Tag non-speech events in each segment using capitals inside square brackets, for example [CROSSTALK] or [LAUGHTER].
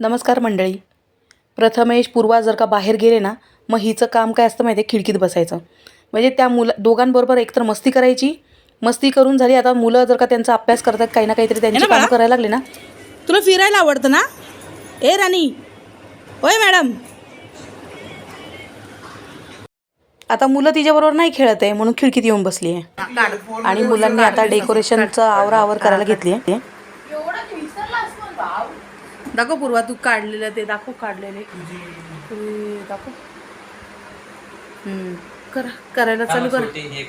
नमस्कार मंडळी. प्रथमेश पूर्वा जर का बाहेर गेले ना मग हिचं काम काय असतं माहिती आहे खिडकीत बसायचं. म्हणजे त्या मुलं दोघांबरोबर एकतर मस्ती करायची मस्ती करून झाली आता मुलं जर का त्यांचा अभ्यास करतात काही ना काहीतरी त्यांची ना कामं? करायला लागले ना. तुला फिरायला आवडतं ना? ए राणी. होय मॅडम. आता मुलं तिच्याबरोबर नाही खेळत आहे म्हणून खिडकीत येऊन बसली आहे आणि मुलांनी आता डेकोरेशनचं आवरा आवर करायला घेतली आहे दाखव पूर्वा तू काढलेलं ते दाखव काढलेले. ते दाखव. करा करायला चालू कर. हे हे हे.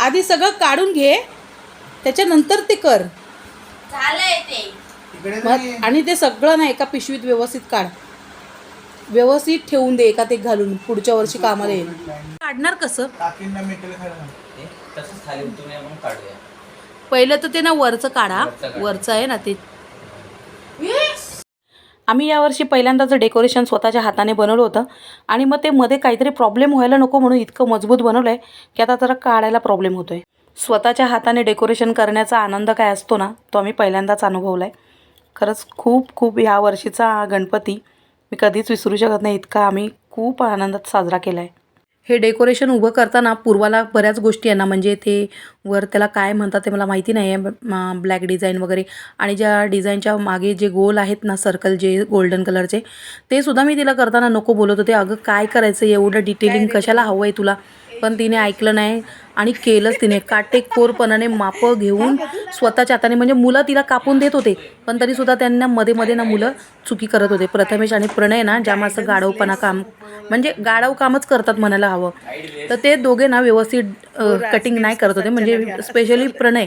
आधी सगळं काढून घे त्याच्यानंतर ते कर. आणि ते सगळं ना एका पिशवीत व्यवस्थित काढ. व्यवस्थित ठेवून दे एका ते घालून पुढच्या वर्षी कामाला येईल. काढणार कसं? पहिलं तर ते ना वरचं काढा. वरचं आहे ना ते. आम्ही यावर्षी पहिल्यांदाच डेकोरेशन स्वतःच्या हाताने बनवलं होतं. आणि मग ते मध्ये काहीतरी प्रॉब्लेम व्हायला नको म्हणून इतकं मजबूत बनवलं आहे की आता जरा काढायला प्रॉब्लेम होतो आहे स्वतःच्या हाताने डेकोरेशन करण्याचा आनंद काय असतो ना तो आम्ही पहिल्यांदाच अनुभवला आहे खरंच खूप खूप ह्या वर्षीचा गणपती मी कधीच विसरू शकत नाही. इतका आम्ही खूप आनंदात साजरा केला आहे हे डेकोरेशन उभं करताना पूर्वाला बऱ्याच गोष्टी आहे ना म्हणजे ते वर त्याला काय म्हणतात ते मला माहिती नाही आहे ब्लॅक डिझाईन वगैरे. आणि ज्या डिझाईनच्या मागे जे गोल आहेत ना सर्कल जे गोल्डन कलरचे ते सुद्धा मी तिला करताना नको बोलत होते. अगं काय करायचं? एवढं डिटेलिंग कशाला हवं आहे तुला? पण तिने ऐकलं नाही. आणि केलंच तिने. काटेकोरपणाने मापं घेऊन स्वतःच्या हाताने म्हणजे मुलं तिला कापून देत होते पण तरीसुद्धा त्यांना मध्ये मध्ये ना मुलं चुकी करत होते. प्रथमेश आणि प्रणय ना जाम असं गाढवपणा काम म्हणजे गाढव कामच करतात म्हणायला हवं. तर ते दोघे ना व्यवस्थित कटिंग नाही करत होते. म्हणजे स्पेशली प्रणय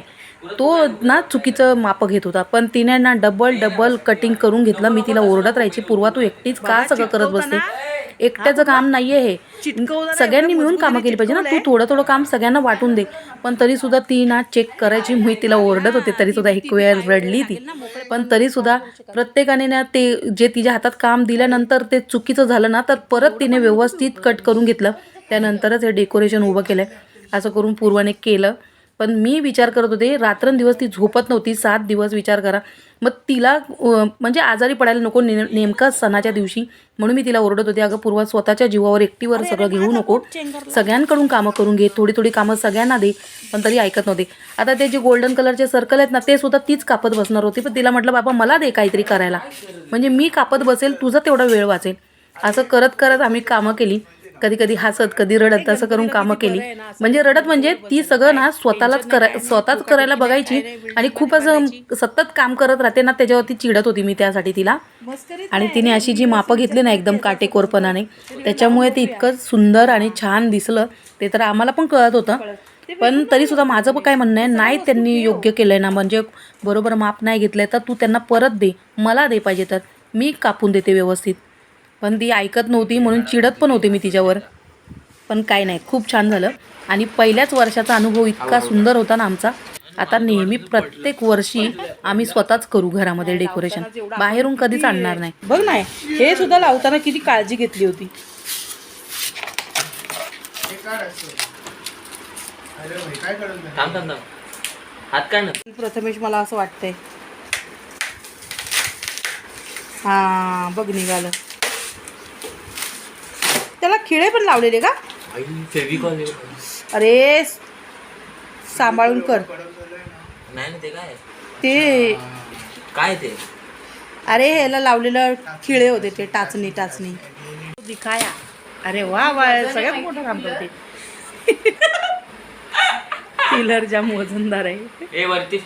तो ना चुकीचं मापं घेत होता. पण तिने ना डबल डबल कटिंग करून घेतलं. मी तिला ओरडत राहायची. पूर्वा तू एकटीच का सगळं करत बसते? एकट्याचं काम नाहीये हे. सगळ्यांनी मिळून कामं केली पाहिजे ना. तू थोडं थोडं काम सगळ्यांना वाटून दे. पण तरी सुद्धा ती ना चेक करायची मी तिला ओरडत होते तरी सुद्धा एक वेळ रडली ती. पण तरी सुद्धा प्रत्येकाने ना ते जे तिच्या हातात काम दिल्यानंतर ते चुकीचं झालं ना तर परत तिने व्यवस्थित कट करून घेतलं. त्यानंतरच हे डेकोरेशन उभं केलं असं करून पूर्वाने केलं. पण मी विचार करत होते रात्रंदिवस ती झोपत नव्हती सात दिवस विचार करा. मग तिला म्हणजे आजारी पडायला नको ने नेमका सणाच्या दिवशी म्हणून मी तिला ओरडत होते अगं पूर्वा स्वतःच्या जीवावर एकटीवर सगळं घेऊ नको. सगळ्यांकडून कामं करून घे थोडी थोडी कामं सगळ्यांना दे. पण तरी ऐकत नव्हते. आता ते जे गोल्डन कलरचे सर्कल आहेत ना ते सुद्धा तीच कापत बसणार होती. पण तिला म्हटलं बाबा मला दे काहीतरी करायला. म्हणजे मी कापत बसेल तुझा तेवढा वेळ वाचेल. असं करत करत आम्ही कामं केली. कधी कधी हसत कधी रडत असं करून कामं केली. म्हणजे रडत म्हणजे ती सगळं ना स्वतःलाच कराय स्वतःच करायला बघायची आणि खूप असं सतत काम करत राहते ना त्याच्यावरती चिडत होती मी त्यासाठी तिला. आणि तिने अशी जी मापं घेतली ना एकदम काटेकोरपणाने त्याच्यामुळे ते इतकं सुंदर आणि छान दिसलं ते तर आम्हाला पण कळत होतं. पण तरीसुद्धा माझं पण काय म्हणणं आहे नाही त्यांनी योग्य केलं आहे ना म्हणजे बरोबर माप नाही घेतलं आहे तर तू त्यांना परत दे मला दे पाहिजे तर. मी कापून देते व्यवस्थित. पण ती ऐकत नव्हती म्हणून चिडत पण होते मी तिच्यावर. पण काय नाही खूप छान झालं. आणि पहिल्याच वर्षाचा अनुभव इतका सुंदर होता ना आमचा. आता नेहमी प्रत्येक वर्षी आम्ही स्वतःच करू घरामध्ये डेकोरेशन. बाहेरून कधीच आणणार नाही. बघ नाही हे सुद्धा लावताना किती काळजी घेतली होती. प्रथमेश मला असं वाटतंय. हा बघ निघालं. त्याला खिळे पण लावलेले का? फेविकॉल अरे सांभाळून कर. नाही ना ते काय? ते काय ते? अरे ह्याला लावलेलं खिळे होते ते टाचणी टाचणी. दिखाया. अरे वा वा सगळ्यात मोठं काम करते. पिलर जाम वजनदार आहे. ए वरती.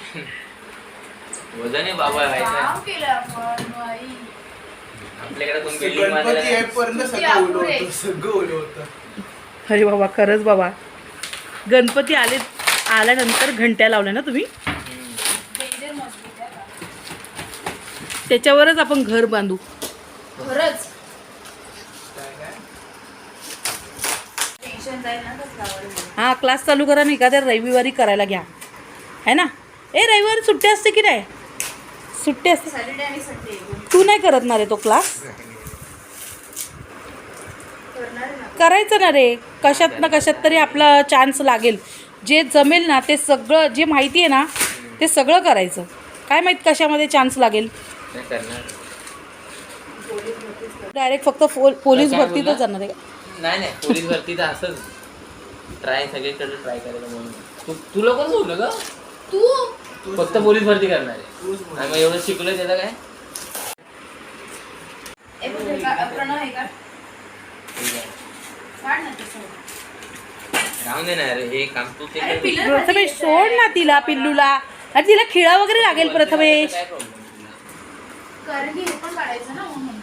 वजन आहे बाबा आपल्याकडे दोन बिल्डिंग गणपती येईपर्यंत सगळं ओलं होतं सगळं ओलं होतं. अरे बाबा खरंच बाबा. गणपती आले आल्यानंतर घंट्या लावल्या ना तुम्ही? त्याच्यावरच आपण घर बांधू. खरंच. हा क्लास चालू करा नाही का त्या रविवारी करायला घ्या. है ना? ए रविवारी सुट्टी असते की नाही? सुट्टी असते. सॅटर्डे आणि संडे. तू नाही करत ना रे तो क्लास? करायचं ना रे. कशात ना कशात तरी आपला चान्स लागेल. जे जमेल ना ते सगळं जे माहिती आहे ना ते सगळं करायचं. काय माहीत कशामध्ये चान्स लागेल? डायरेक्ट फक्त पोलीस भरतीतच बोलला? जाणार आहे. नाही नाही पोलीस भरती तर असंच. ट्राय सगळीकडे ट्राय करायला म्हणून. तू तुला कोण सोडलं ग? तू? फक्त पोलीस भरती करणार आहे आणि मग एवढं शिकलोय त्याचं काय हे राहून काम तू कर. प्रथमेश सोड ना तिला पिल्लूला अरे तिला खिळा वगैरे लागेल प्रथमेश काय problem तुला? कारण की हे पण काढायचं ना म्हणून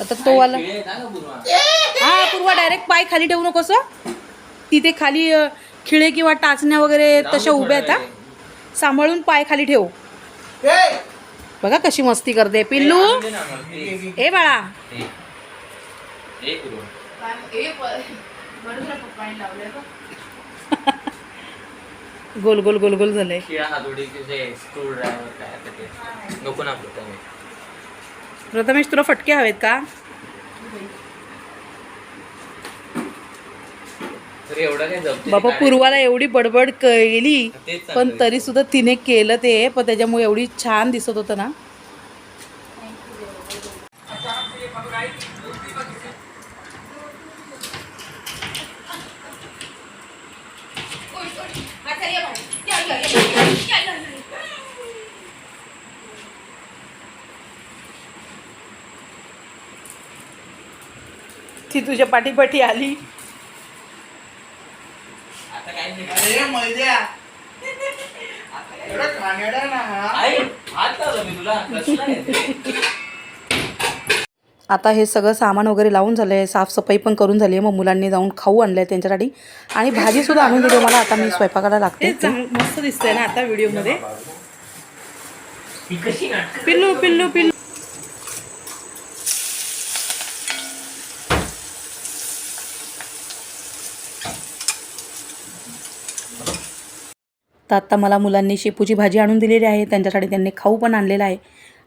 आता तो वाला खेळ आहे ना गं पूर्वा? हा पूर्वा डायरेक्ट पाय खाली ठेवू नकोस हं. तिथे खाली अ, खिळे किंवा टाचण्या वगैरे राहून तशा दे उभ्या आहेत थोडा हा. वेळ. सांभाळून पाय खाली ठेव. ए! बघा कशी मस्ती करते. पिल्लू. ए बाळा. झालं [LAUGHS] गोल गोल गोल गोल प्रथमेश. प्रथमेश तुला फटके हवेत का तर एवढं काय जमते बाबा पूर्वाला एवढी बडबड केली पण. तरी सुद्धा तिने केलं ते पण त्याच्यामुळे एवढी छान दिसत होतं ना. ती तुझ्या पाठीपाठी आली आता काय नाही. अरे मैद्या. एवढा घाणेरडा ना हा? आई, हात लावला मी तुला. कसला? आता हे सगळं सामान वगैरे लावून झालं आहे साफसफाई पण करून झाली आहे मग मुलांनी जाऊन खाऊ आणलं आहे त्यांच्यासाठी. आणि भाजीसुद्धा आणून दिली मला. आता मी स्वयंपाकाला लागते. मस्त दिसतंय ना आता व्हिडिओमध्ये ही कशी नाटकं? पिल्लू पिल्लू पिल्लू. तर आत्ता मला मुलांनी शेपूची भाजी आणून दिलेली आहे त्यांच्यासाठी त्यांनी खाऊ पण आणलेला आहे.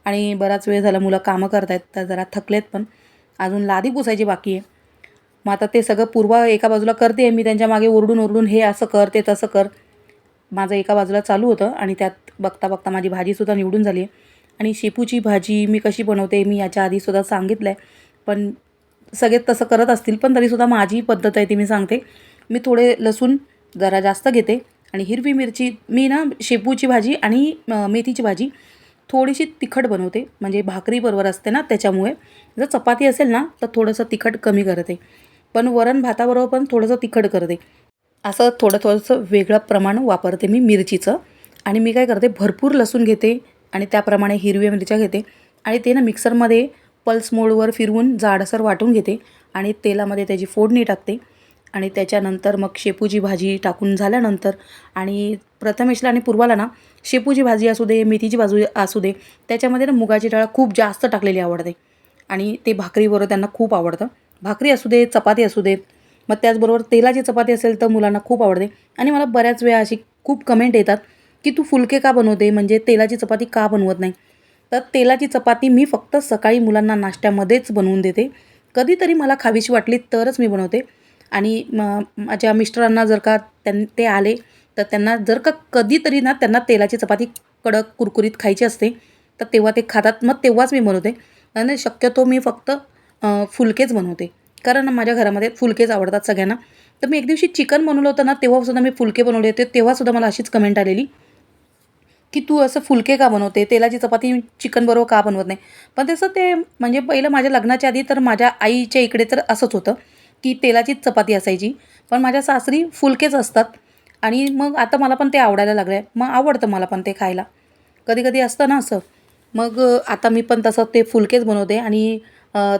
आणि बराच वेळ झाला मुलं कामं करत आहेत तर जरा थकलेत पण. अजून लादी पुसायची बाकी आहे. मग आता ते सगळं पूर्वा एका बाजूला करते मी त्यांच्या मागे ओरडून ओरडून हे असं कर ते तसं कर. माझं एका बाजूला चालू होतं आणि त्यात बघता बघता माझी भाजीसुद्धा निवडून झाली आहे. आणि शेपूची भाजी मी कशी बनवते मी याच्या आधीसुद्धा सांगितलं आहे पण सगळे तसं करत असतील पण तरीसुद्धा माझी पद्धत आहे ती मी सांगते. मी थोडे लसूण जरा जास्त घेते. आणि हिरवी मिरची मी ना शेपूची भाजी आणि मेथीची भाजी थोडीशी तिखट बनवते. म्हणजे भाकरी बरोबर असते ना त्याच्यामुळे. जर चपाती असेल ना तर थोडंसं तिखट कमी करते. पण वरण भाताबरोबर पण थोडंसं तिखट करते. असं थोडं थोडंसं वेगळं प्रमाण वापरते मी मिरचीचं. आणि मी काय करते भरपूर लसूण घेते आणि त्याप्रमाणे हिरव्या मिरच्या घेते. आणि ते ना मिक्सरमध्ये पल्स मोडवर फिरवून जाडसर वाटून घेते. आणि तेलामध्ये त्याची फोडणी टाकते. आणि त्याच्यानंतर मग शेपूची भाजी टाकून झाल्यानंतर आणि प्रथमेशला आणि पूर्वाला ना शेपूची भाजी असू दे मेथीची बाजू असू दे त्याच्यामध्ये ना मुगाची डाळ खूप जास्त टाकलेली आवडते. आणि ते भाकरीबरोबर त्यांना खूप आवडतं. भाकरी असू दे चपाती असू दे मग त्याचबरोबर तेलाची चपाती असेल तर मुलांना खूप आवडते. आणि मला बऱ्याच वेळा अशी खूप कमेंट येतात की तू फुलके का बनवते? म्हणजे तेलाची चपाती का बनवत नाही? तर तेलाची चपाती मी फक्त सकाळी मुलांना नाश्त्यामध्येच बनवून देते. कधीतरी मला खावीशी वाटली तरच मी बनवते. आणि म माझ्या मिस्टरांना जर का त्यां ते आले तर त्यांना जर का कधीतरी ना त्यांना तेलाची चपाती कडक कुरकुरीत खायची असते तर तेव्हा ते खातात. मग तेव्हाच मी बनवते. आणि शक्यतो मी फक्त फुलकेच बनवते. कारण माझ्या घरामध्ये फुलकेच आवडतात सगळ्यांना. तर मी एक दिवशी चिकन बनवलं होतं ना तेव्हासुद्धा मी फुलके बनवले होते. तेव्हासुद्धा मला अशीच कमेंट आलेली की तू असं फुलके का बनवते? तेलाची चपाती चिकन बरोबर का बनवत नाही? पण तसं ते म्हणजे पहिलं माझ्या लग्नाच्या आधी तर माझ्या आईच्या इकडे तर असंच होतं. की तेलाचीच चपाती असायची. पण माझ्या सासरी फुलकेच असतात. आणि मग आता मला पण ते आवडायला लागलं आहे मग आवडतं मला पण ते खायला. कधी कधी असतं ना असं. मग आता मी पण तसं ते फुलकेच बनवते. आणि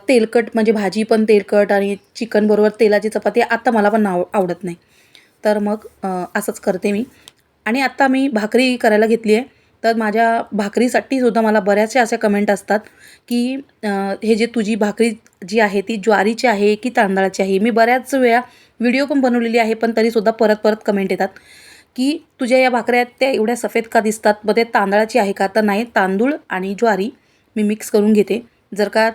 तेलकट म्हणजे भाजी पण तेलकट आणि चिकनबरोबर तेलाची चपाती आत्ता मला पण आव आवडत नाही. तर मग असंच करते मी. आणि आत्ता मी भाकरी करायला घेतली आहे तर माझ्या भाकरीसाठी सुद्धा मला बऱ्याचशा अशा कमेंट असतात. की हे जे तुझी भाकरी जी आहे ती ज्वारीची आहे की तांदळाची आहे? मी बऱ्याच वेळा व्हिडिओ पण बनवलेली आहे पण तरीसुद्धा परत परत कमेंट येतात की तुझ्या या भाकऱ्या त्या एवढ्या सफेद का दिसतात? मग ते तांदळाची आहे का? तर नाही तांदूळ आणि ज्वारी मी मिक्स करून घेते. जर का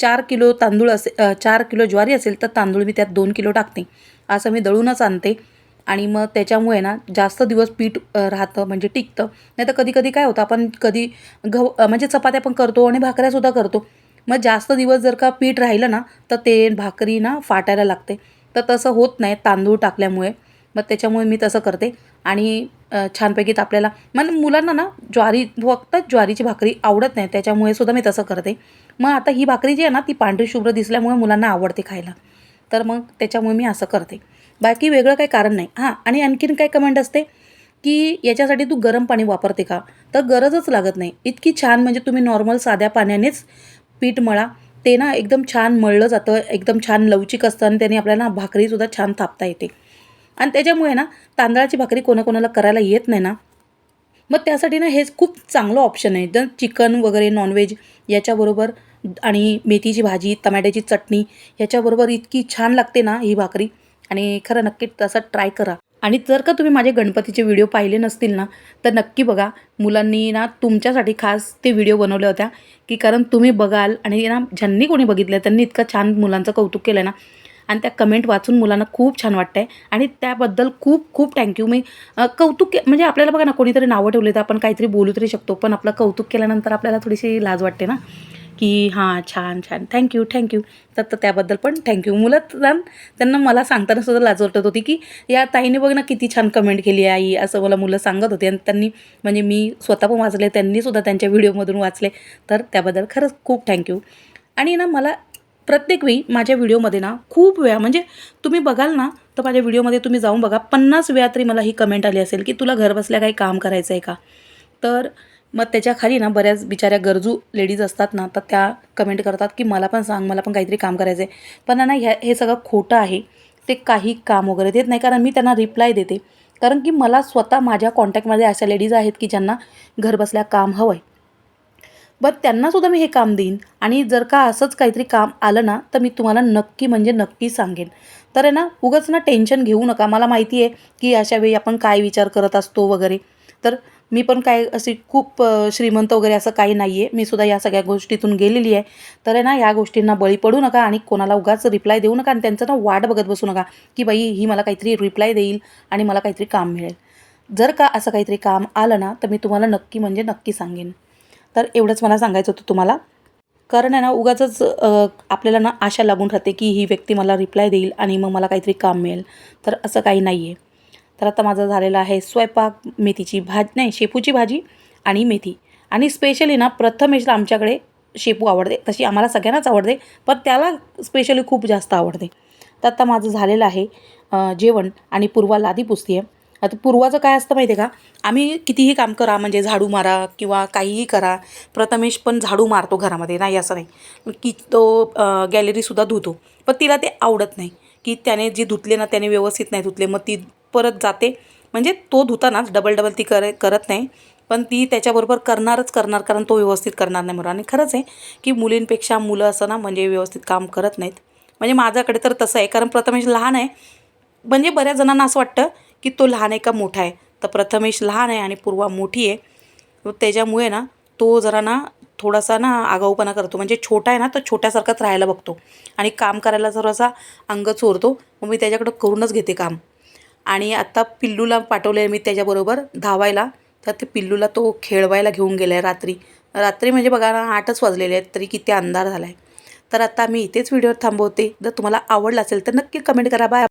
चार किलो तांदूळ असे चार किलो ज्वारी असेल तर तांदूळ मी त्यात दोन किलो टाकते. असं मी दळूनच आणते. आणि मग त्याच्यामुळे ना जास्त दिवस पीठ राहतं म्हणजे टिकतं. नाही तर कधी कधी काय होतं आपण कधी गहू म्हणजे चपात्या पण करतो आणि भाकऱ्यासुद्धा करतो. मग जास्त दिवस जर का पीठ राहिलं ना तर ते भाकरी ना फाटायला लागते. तर तसं होत नाही तांदूळ टाकल्यामुळे. मग त्याच्यामुळे मी तसं करते. आणि छानपैकी आपल्याला मग मुलांना ना ज्वारी फक्त ज्वारीची भाकरी आवडत नाही त्याच्यामुळे सुद्धा मी तसं करते. मग आता ही भाकरी जी आहे ना ती पांढरी शुभ्र दिसल्यामुळे मुलांना आवडते खायला. तर मग त्याच्यामुळे मी असं करते. बाकी वेगळं काही कारण नाही. हां आणि आणखीन काय कमेंट असते की याच्यासाठी तू गरम पाणी वापरते का? तर गरजच लागत नाही. इतकी छान म्हणजे तुम्ही नॉर्मल साध्या पाण्यानेच पीठ मळा. ते ना एकदम छान मळलं जातं एकदम छान लवचिक असतं आणि त्याने आपल्याला भाकरीसुद्धा छान थापता येते. आणि त्याच्यामुळे ना तांदळाची भाकरी कोणाकोणाला करायला येत नाही ना. मग त्यासाठी ना हेच खूप चांगलं ऑप्शन आहे. जर चिकन वगैरे नॉनव्हेज याच्याबरोबर आणि मेथीची भाजी टमॅट्याची चटणी याच्याबरोबर इतकी छान लागते ना ही भाकरी. आणि खरं नक्की तसं ट्राय करा. आणि जर का तुम्ही माझे गणपतीचे व्हिडिओ पाहिले नसतील ना तर नक्की बघा मुलांनी ना तुमच्यासाठी खास ते व्हिडिओ बनवल्या होत्या की कारण तुम्ही बघाल आणि ना ज्यांनी कोणी बघितलं त्यांनी इतकं छान मुलांचं कौतुक केलं ना. आणि त्या कमेंट वाचून मुलांना खूप छान वाटतं आहे आणि त्याबद्दल खूप खूप थँक्यू मी कौतुक के म्हणजे आपल्याला बघा ना कोणीतरी नावं ठेवले तर आपण काहीतरी बोलू तरी शकतो पण आपलं कौतुक केल्यानंतर आपल्याला थोडीशी लाज वाटते ना. की हां छान छान. थँक्यू थँक्यू तर तर त्याबद्दल पण थँक्यू मुलं त्यांना मला सांगताना सुद्धा लाज वाटत होती की या ताईने बघ ना किती छान कमेंट केली आई. असं मला मुलं सांगत होते. आणि त्यांनी म्हणजे मी स्वतः पण वाचले त्यांनी सुद्धा त्यांच्या व्हिडिओमधून वाचले. तर त्याबद्दल खरंच खूप थँक्यू आणि ना मला प्रत्येक वेळी माझ्या व्हिडिओमध्ये ना खूप वेळा म्हणजे तुम्ही बघाल ना तर माझ्या व्हिडिओमध्ये तुम्ही जाऊन बघा पन्नास वेळा तरी मला ही कमेंट आली असेल की तुला घर बसल्या काही काम करायचं आहे का? तर मग त्याच्याखाली ना बऱ्याच बिचाऱ्या गरजू लेडीज असतात ना तर त्या कमेंट करतात की मला पण सांग मला पण काहीतरी काम करायचं आहे पण ना ह्या हे सगळं खोटं आहे. ते काही काम वगैरे देत नाही. कारण मी त्यांना रिप्लाय देते. कारण की मला स्वतः माझ्या कॉन्टॅक्टमध्ये अशा लेडीज आहेत की ज्यांना घरबसल्या काम हवं आहे बट त्यांनासुद्धा मी हे काम देईन. आणि जर का असंच काहीतरी काम आलं ना तर मी तुम्हाला नक्की म्हणजे नक्की सांगेन. तर आहे ना उगाच ना टेन्शन घेऊ नका. मला माहिती आहे की अशा वेळी आपण काय विचार करत असतो वगैरे. तर मी पण काय अशी खूप श्रीमंत वगैरे असं काही नाही आहे मी सुद्धा या सगळ्या गोष्टीतून गेलेली आहे. तर आहे ना या गोष्टींना बळी पडू नका आणि कोणाला उगाच रिप्लाय देऊ नका आणि त्यांचं ना वाट बघत बसू नका की बाई ही मला काहीतरी रिप्लाय देईल आणि मला काहीतरी काम मिळेल. जर का असं काहीतरी काम आलं ना तर मी तुम्हाला नक्की म्हणजे नक्की सांगेन. तर एवढंच मला सांगायचं होतं तुम्हाला. कारण आहे ना उगाचच आपल्याला ना आशा लागून राहते की ही व्यक्ती मला रिप्लाय देईल आणि मग मला काहीतरी काम मिळेल. तर असं काही नाही आहे तर आता माझं झालेलं आहे स्वयंपाक मेथीची भाजी नाही शेपूची भाजी आणि मेथी. आणि स्पेशली ना प्रथमेशला आमच्याकडे शेपू आवडते. तशी आम्हाला सगळ्यांनाच आवडते पण त्याला स्पेशली खूप जास्त आवडते. तर आता माझं झालेलं आहे जेवण आणि पूर्वा लादी पुसती आहे आता पूर्वाचं काय असतं माहिती आहे का? आम्ही कितीही काम करा म्हणजे झाडू मारा किंवा काहीही करा प्रथमेश पण झाडू मारतो घरामध्ये नाही असं नाही. की तो गॅलरीसुद्धा धुतो. पण तिला ते आवडत नाही की त्याने जे धुतले ना त्याने व्यवस्थित नाही धुतले मग ती परत जाते. म्हणजे तो धुतानाच डबल डबल ती कर करत नाही. पण ती त्याच्याबरोबर करणारच करणार कारण तो व्यवस्थित करणार नाही म्हणून. आणि खरंच आहे की मुलींपेक्षा मुलं असं ना म्हणजे व्यवस्थित काम करत नाहीत. म्हणजे माझ्याकडे तर तसं आहे कारण प्रथमेश लहान आहे. म्हणजे बऱ्याच जणांना असं वाटतं की तो लहान आहे का मोठा आहे. तर प्रथमेश लहान आहे आणि पूर्वा मोठी आहे. त्याच्यामुळे ना तो जरा ना थोडासा ना आगाऊपणा करतो. म्हणजे छोटा आहे ना तर छोट्यासारखाच राहायला बघतो. आणि काम करायला जरासा अंग चोरतो. मग मी त्याच्याकडं करूनच घेते काम. आणि आत्ता पिल्लूला पाठवलं आहे मी त्याच्याबरोबर धावायला. तर ते पिल्लूला तो खेळवायला घेऊन गेला आहे रात्री. रात्री म्हणजे बघा ना आठच वाजलेले आहेत तरी किती अंधार झाला आहे तर आता मी इथेच व्हिडिओ थांबवते. जर तुम्हाला आवडला असेल तर नक्की कमेंट करा. बाय